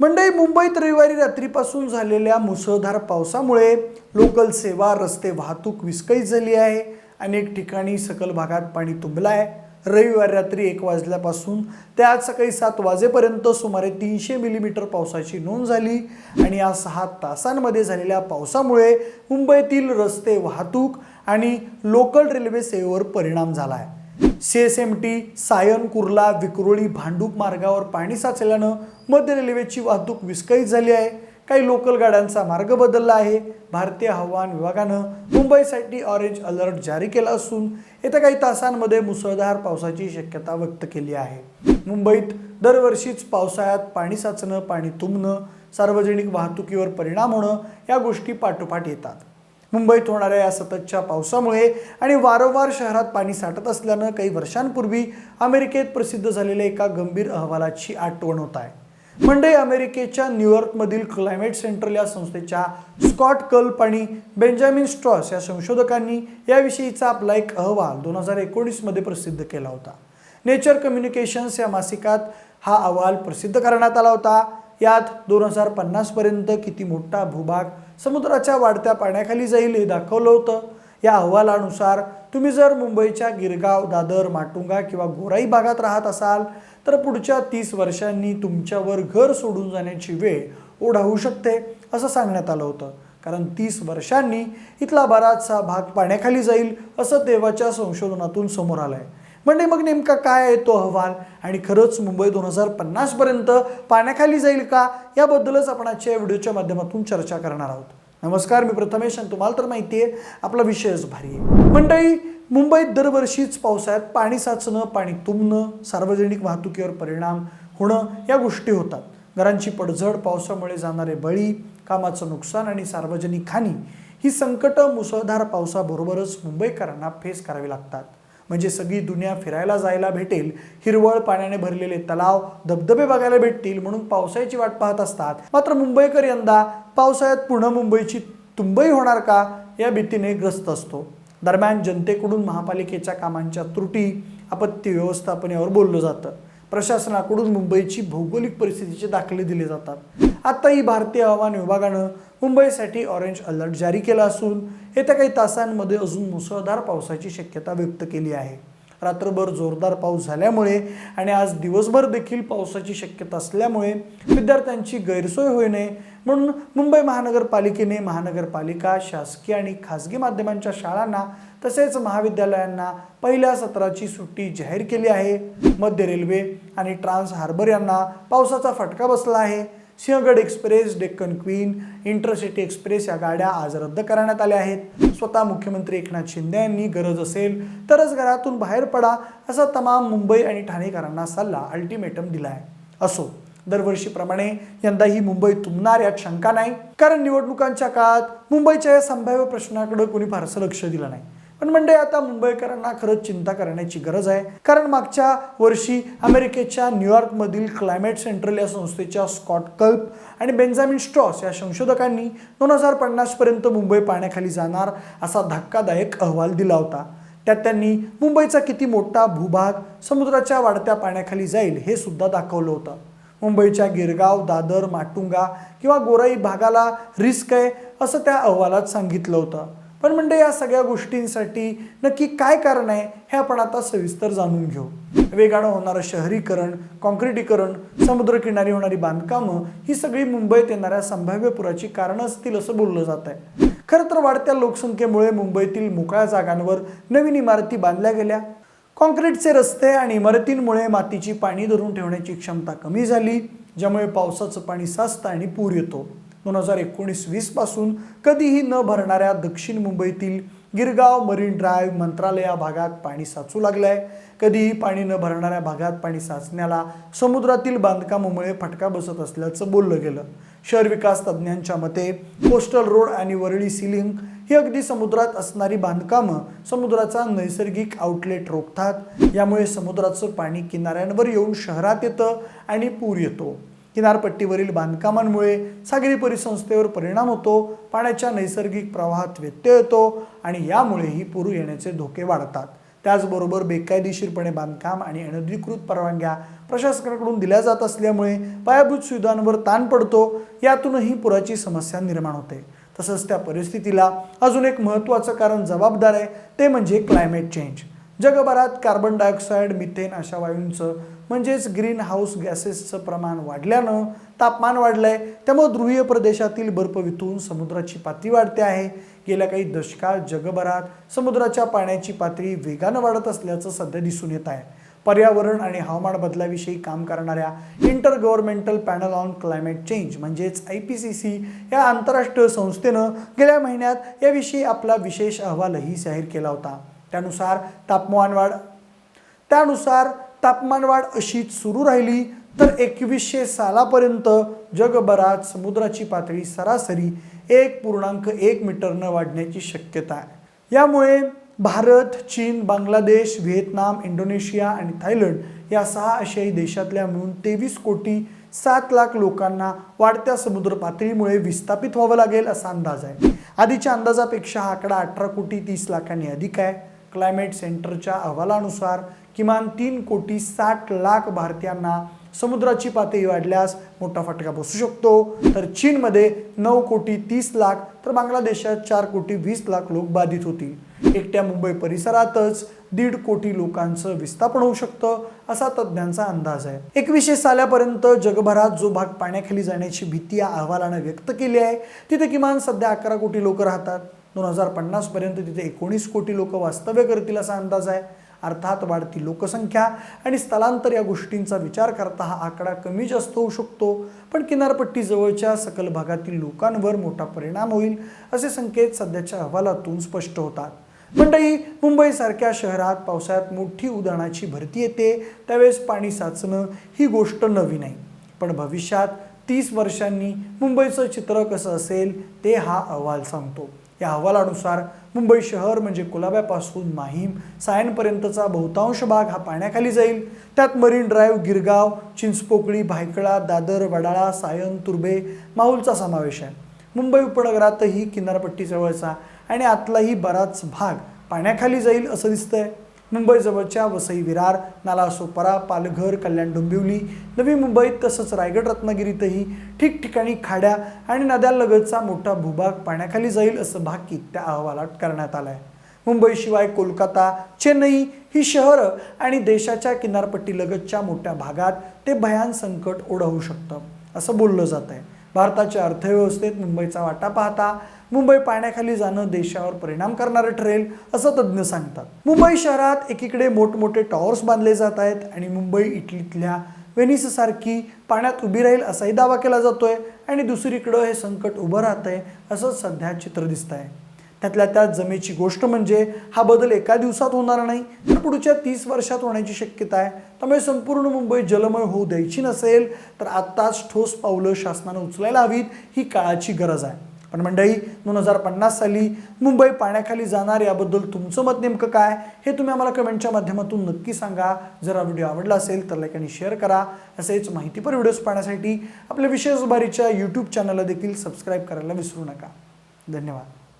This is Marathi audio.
मंडई मुंबईत रविवारी रात्रीपासून झालेल्या मुसळधार पावसामुळे लोकल सेवा रस्ते वाहतूक विस्कळीत झाली आहे. अनेक ठिकाणी सकल भागात पाणी तुंबलं आहे रविवारी रात्री एक वाजल्यापासून ते आज सकाळी सात वाजेपर्यंत सुमारे तीनशे मिलीमीटर पावसाची नोंद झाली आणि या सहा तासांमध्ये झालेल्या पावसामुळे मुंबईतील रस्ते वाहतूक आणि लोकल रेल्वे सेवेवर परिणाम झाला आहे C S M T Sion Kurla Vikhroli Bhandup मार्गावर पाणी साचल्यानं मध्य रेल्वेची वाहतूक विस्कळीत झाली आहे. काही लोकल गाड्यांचा मार्ग बदलला आहे. भारतीय हवामान विभागानं मुंबईसाठी ऑरेंज अलर्ट जारी केला असून येत्या काही तासांमध्ये मुसळधार पावसाची शक्यता व्यक्त केली आहे. मुंबईत दरवर्षीच पावसाळ्यात पाणी साचणं पाणी तुंबणं सार्वजनिक वाहतुकीवर परिणाम होणं या गोष्टी पाठोपाठ येतात. मुंबईत होणाऱ्या या सततच्या पावसामुळे आणि वारंवार शहरात पाणी साठत असल्यानं काही वर्षांपूर्वी अमेरिकेत प्रसिद्ध झालेल्या एका गंभीर अहवालाची आठवण होत आहे. मंडई अमेरिकेच्या न्यूयॉर्कमधील क्लायमेट सेंट्रल या संस्थेच्या स्कॉट कल्प आणि बेंजामिन स्ट्रॉस या संशोधकांनी याविषयीचा आपला एक अहवाल दोन हजार एकोणीसमध्ये प्रसिद्ध केला होता. नेचर कम्युनिकेशन्स या मासिकात हा अहवाल प्रसिद्ध करण्यात आला होता. यात दोन हजार पन्नासपर्यंत किती मोठा भूभाग समुद्राच्या वाढत्या पाण्याखाली जाईल हे दाखवलं होतं. या अहवालानुसार तुम्ही जर मुंबईच्या गिरगाव दादर माटुंगा किंवा गोराई भागात राहत असाल तर पुढच्या तीस वर्षांनी तुमच्यावर घर सोडून जाण्याची वेळ ओढावू शकते असं सांगण्यात आलं होतं. कारण तीस वर्षांनी इथला बराचसा भाग पाण्याखाली जाईल असं तेव्हाच्या संशोधनातून समोर आलं आहे म्हणजे मग नेमका काय आहे तो अहवाल? आणि खरंच मुंबई दोन हजार पन्नासपर्यंत पाण्याखाली जाईल का? याबद्दलच आपण आजच्या व्हिडिओच्या माध्यमातून चर्चा करणार आहोत. नमस्कार मी प्रथमेश आणि तुम्हाला तर माहिती आहे आपला विषयच भारी आहे. मंडळी मुंबईत दरवर्षीच पावसाळ्यात पाणी साचणं पाणी तुंबणं सार्वजनिक वाहतुकीवर परिणाम होणं या गोष्टी होतात. घरांची पडझड पावसामुळे जाणारे बळी कामाचं नुकसान आणि सार्वजनिक हानी ही संकटं मुसळधार पावसाबरोबरच मुंबईकरांना फेस करावी लागतात. म्हणजे सगळी दुनिया फिरायला जायला भेटेल. हिरवळ पाण्याने भरलेले तलाव धबधबे बघायला भेटतील म्हणून पावसाळ्याची वाट पाहत असतात. मात्र मुंबईकर यंदा पावसाळ्यात पुन्हा मुंबईची तुंबई होणार का या भीतीने ग्रस्त असतो. दरम्यान जनतेकडून महापालिकेच्या कामांच्या त्रुटी आपत्ती व्यवस्थापन यावर बोललं जातं. प्रशासनाकडून मुंबईची भौगोलिक परिस्थितीचे दाखले दिले जातात. आत्ताही भारतीय हवामान विभागानं मुंबईसाठी ऑरेंज अलर्ट जारी केला असून येत्या काही तासांमध्ये अजून मुसळधार पावसाची शक्यता व्यक्त केली आहे. रात्रभर जोरदार पाऊस झाल्यामुळे आणि आज दिवसभर देखील पावसाची शक्यता असल्यामुळे विद्यार्थ्यांची गैरसोय होऊ नये म्हणून मुंबई महानगरपालिकेने महानगरपालिका शासकीय आणि खाजगी माध्यमांच्या शाळांना तसेच महाविद्यालयांना पहिल्या सत्राची सुट्टी जाहीर केली आहे. मध्य रेल्वे आणि ट्रान्स हार्बर यांना पावसाचा फटका बसला आहे. Sinhagad express Deccan queen intercity express या गाड्या आज रद्द करण्यात आल्या आहेत. स्वतः मुख्यमंत्री एकनाथ शिंदे यांनी गरज असेल तरच घरातून बाहेर पडा असा तमाम मुंबई आणि ठाणेकरांना सल्ला अल्टिमेटम दिला आहे असो दरवर्षीप्रमाणे यंदाही मुंबई तुंबणार यात शंका नाही. कारण निवडणुकांच्या काळात मुंबईच्या या संभाव्य प्रश्नाकडे कोणी फारसं लक्ष दिलं नाही. पण म्हणजे आता मुंबईकरांना खरंच चिंता करण्याची गरज आहे. कारण मागच्या वर्षी अमेरिकेच्या न्यूयॉर्कमधील क्लायमेट सेंट्रल या संस्थेच्या स्कॉट कल्प आणि बेंजामिन स्ट्रॉस या संशोधकांनी दोन हजार पन्नासपर्यंत मुंबई पाण्याखाली जाणार असा धक्कादायक अहवाल दिला होता. त्यात त्यांनी मुंबईचा किती मोठा भूभाग समुद्राच्या वाढत्या पाण्याखाली जाईल हे सुद्धा दाखवलं होतं. मुंबईच्या गिरगाव दादर माटुंगा किंवा गोराई भागाला रिस्क आहे असं त्या अहवालात सांगितलं होतं. पण म्हणजे या सगळ्या गोष्टींसाठी नक्की काय कारण आहे हे आपण आता सविस्तर जाणून घेऊ. वेगानं होणारं शहरीकरण कॉन्क्रिटीकरण समुद्रकिनारी होणारी बांधकामं ही सगळी मुंबईत येणाऱ्या संभाव्य पुराची कारणं असतील असं बोललं जात आहे. खरं तर वाढत्या लोकसंख्येमुळे मुंबईतील मोकळ्या जागांवर नवीन इमारती बांधल्या गेल्या. कॉन्क्रीटचे रस्ते आणि इमारतींमुळे मातीची पाणी धरून ठेवण्याची क्षमता कमी झाली ज्यामुळे पावसाचं पाणी साचतं आणि पूर येतो. दोन हजार एकोणीस वीसपासून कधीही न भरणाऱ्या दक्षिण मुंबईतील गिरगाव मरीन ड्राईव्ह मंत्रालय या भागात पाणी साचू लागलं आहे कधीही पाणी न भरणाऱ्या भागात पाणी साचण्याला समुद्रातील बांधकामामुळे फटका बसत असल्याचं बोललं गेलं. शहर विकास तज्ज्ञांच्या मते कोस्टल रोड आणि वरळी सिलिंग ही अगदी समुद्रात असणारी बांधकामं समुद्राचा नैसर्गिक आउटलेट रोखतात. यामुळे समुद्राचं पाणी किनाऱ्यांवर येऊन शहरात येतं आणि पूर येतो. किनारपट्टीवरील बांधकामांमुळे सागरी परिसंस्थेवर परिणाम होतो पाण्याच्या नैसर्गिक प्रवाहात व्यत्यय येतो आणि यामुळेही पूर येण्याचे धोके वाढतात. त्याचबरोबर बेकायदेशीरपणे बांधकाम आणि अनधिकृत परवानग्या प्रशासनाकडून दिल्या जात असल्यामुळे पायाभूत सुविधांवर ताण पडतो यातूनही पुराची समस्या निर्माण होते. तसंच त्या परिस्थितीला अजून एक महत्त्वाचं कारण जबाबदार आहे ते म्हणजे क्लायमेट चेंज. जगभरात कार्बन डायऑक्साईड मिथेन अशा वायूंचं म्हणजेच ग्रीन हाऊस गॅसेसचं प्रमाण वाढल्यानं तापमान वाढलंय. त्यामुळे ध्रुवीय प्रदेशातील बर्फ वितून समुद्राची पातळी वाढते आहे. गेल्या काही दशकात जगभरात समुद्राच्या पाण्याची पातळी वेगानं वाढत असल्याचं सध्या दिसून येत आहे. पर्यावरण आणि हवामान बदलाविषयी काम करणाऱ्या intergovernmental panel on climate change म्हणजेच आय पी सी सी या आंतरराष्ट्रीय संस्थेनं गेल्या महिन्यात याविषयी आपला विशेष अहवालही जाहीर केला होता. त्यानुसार तापमान वाढ. त्यानुसार तापमानवाढ अशीच सुरू राहिली तर एकवीसशे सालापर्यंत जगभरात समुद्राची पातळी सरासरी एक पूर्णांक एक मीटरनं वाढण्याची शक्यता आहे. यामुळे भारत चीन बांगलादेश व्हिएतनाम इंडोनेशिया आणि थायलंड या सहा आशियाई देशातल्या मिळून तेवीस कोटी सात लाख लोकांना वाढत्या समुद्र पातळीमुळे विस्थापित व्हावं लागेल असा अंदाज आहे. आधीच्या अंदाजापेक्षा हा आकडा अठरा कोटी तीस लाखांनी अधिक आहे. क्लायमेट सेंटरच्या अहवालानुसार किमान तीन कोटी साठ लाख भारतीयांना समुद्राची पातळी वाढल्यास मोठा फटका बसू शकतो. तर चीनमध्ये नऊ कोटी तीस लाख तर बांगलादेशात चार कोटी वीस लाख लोक बाधित होतील. एकट्या मुंबई परिसरातच दीड कोटी लोकांचं विस्थापन होऊ शकतं असा तज्ज्ञांचा अंदाज आहे. एकवीसशे साल्यापर्यंत जगभरात जो भाग पाण्याखाली जाण्याची भीती या अहवालानं व्यक्त केली आहे तिथे किमान सध्या अकरा कोटी लोक राहतात. दोन हजार पन्नासपर्यंत तिथे एकोणीस कोटी लोक वास्तव्य करतील असा अंदाज आहे. अर्थात वाढती लोकसंख्या आणि स्थलांतर या गोष्टींचा विचार करता हा आकडा कमी जास्त होऊ शकतो. पण किनारपट्टीजवळच्या सकल भागातील लोकांवर मोठा परिणाम होईल असे संकेत सध्याच्या अहवालातून स्पष्ट होतात. मंडई मुंबईसारख्या शहरात पावसाळ्यात मोठी उदाहरणाची भरती येते. त्यावेळेस पाणी साचणं ही गोष्ट नवी नाही. पण भविष्यात तीस वर्षांनी मुंबईचं चित्र कसं असेल ते हा अहवाल सांगतो. या अहवालानुसार मुंबई शहर म्हणजे कुलाब्यापासून माहीम सायनपर्यंतचा बहुतांश भाग हा पाण्याखाली जाईल. त्यात मरीन ड्राईव्ह गिरगाव चिंचपोकळी भायखळा दादर वडाळा सायन तुर्भे माहुलचा समावेश आहे. मुंबई उपनगरातही किनारपट्टीजवळचा आणि आतलाही बराच भाग पाण्याखाली जाईल असं दिसतंय. मुंबईजवळच्या वसई विरार नालासोपारा पालघर कल्याण डोंबिवली नवी मुंबईत तसंच रायगड रत्नागिरीतही ठिकठिकाणी खाड्या आणि नद्यांलगतचा मोठा भूभाग पाण्याखाली जाईल असं भाकीत त्या अहवालात करण्यात आलं आहे मुंबईशिवाय कोलकाता चेन्नई ही शहरं आणि देशाच्या किनारपट्टीलगतच्या मोठ्या भागात ते भयान संकट ओढवू शकतं असं बोललं जात आहे भारताच्या अर्थव्यवस्थेत मुंबईचा वाटा पाहता मुंबई पाण्याखाली जाणं देशावर परिणाम करणारं ठरेल असं तज्ज्ञ सांगतात. मुंबई शहरात एकीकडे मोठमोठे टॉवर्स बांधले जात आहेत आणि मुंबई इटलीतल्या वेनिससारखी पाण्यात उभी राहील असाही दावा केला जातोय आणि दुसरीकडं हे संकट उभं राहतंय असं सध्या चित्र दिसत आहे त्यातल्या त्यात जमेची गोष्ट म्हणजे हा बदल एका दिवसात होणार नाही तर पुढच्या तीस वर्षात होण्याची शक्यता आहे. त्यामुळे संपूर्ण मुंबई जलमय होऊ द्यायची नसेल तर आत्ताच ठोस पावलं शासनानं उचलायला हवीत ही काळाची गरज आहे. पण मंडळी दोन हजार पन्नास साली मुंबई पाण्याखाली जाणार याबद्दल तुमचं मत नेमकं काय? हे तुम्ही आम्हाला कमेंटच्या माध्यमातून नक्की सांगा. जर हा व्हिडिओ आवडला असेल तर लाईक आणि शेअर करा. असेच माहितीपर व्हिडिओज पाहण्यासाठी आपल्या विशेष बारीच्या यूट्यूब चॅनलला देखील सबस्क्राईब करायला विसरू नका. धन्यवाद.